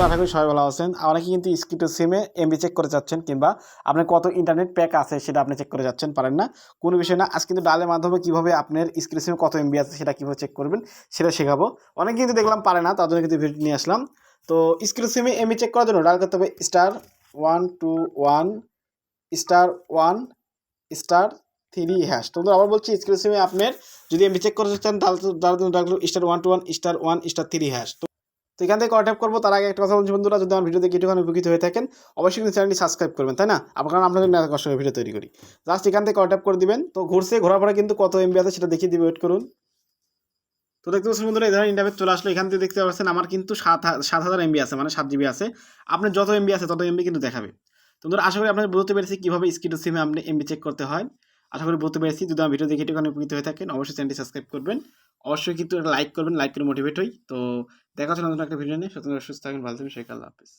বন্ধুরা আশা করি সবাই ভালো আছেন। অনেকে কিন্তু স্কিটো সিমে এমবি চেক করে যাচ্ছেন কিংবা আপনার কত ইন্টারনেট প্যাক আছে সেটা আপনি চেক করে যাচ্ছেন, পারেন না। কোনো বিষয় না আজ কিন্তু ডালের মাধ্যমে কীভাবে আপনার স্কিটো সিমে কত এমবি আছে সেটা কীভাবে চেক করবেন, সেটা শেখাবো। অনেকে কিন্তু দেখলাম পারে না, তার জন্য কিন্তু ভিডিও নিয়ে আসলাম। তো স্কিটো সিমে এমবি চেক করার জন্য ডাল করতে হবে star one two one star one star three hash তো বন্ধুরা, আবার বলছি স্ক্রিন সিমে আপনার যদি এমবি চেক করতে চান, তাহলে তো- কিন্তু ডাকলো star one two one star one star three hash তো এখান থেকে কন্ট্যাক্ট করব। তার আগে একটা কথা বলছি বন্ধুরা, যদি আমার ভিডিও দেখে একটুখানি উপকৃত হয়ে থাকেন, অবশ্যই কিন্তু চ্যানেলটি সাবস্ক্রাইব করবেন, তাই না? আপনার কারণ আপনাদের এত কষ্ট ভিডিও তৈরি করি। জাস্ট এখান থেকে কন্ট্যাক্ট করে দিবেন। তো ঘুরছে, ঘোরার পরে কিন্তু কত এমবি আছে সেটা দেখিয়ে দিবে ওয়েট করুন। তো দেখতে পাচ্ছেন বন্ধুরা, এই ধরনের ইন্টারভিউ চলে আসলো। এখান থেকে দেখতে পাচ্ছেন আমার কিন্তু সাত সাত হাজার এমবি আছে মানে সাত জিবি আছে। আপনার যত এমবি আছে তত এমবি কিন্তু দেখাবে। তো বন্ধুরা, আশা করি আপনাদের বুঝতে পেরেছি কীভাবে স্কিড সিমে আপনি এমবি চেক করতে হয়। আশা করি বুঝতে পেরেছি। যদি আমার ভিডিও দেখে একটুখানি উপকৃত হয়ে থাকেন, অবশ্যই চ্যানেলটি সাবস্ক্রাইব করবেন। অবশ্যই কিন্তু লাইক করবেন লাইক করে মোটিভেট হই। তো দেখা হচ্ছে নতুন একটা ভিডিও নিয়ে। সুস্থ থাকেন, ভালো থাকবেন আল্লাহ হাফিজ।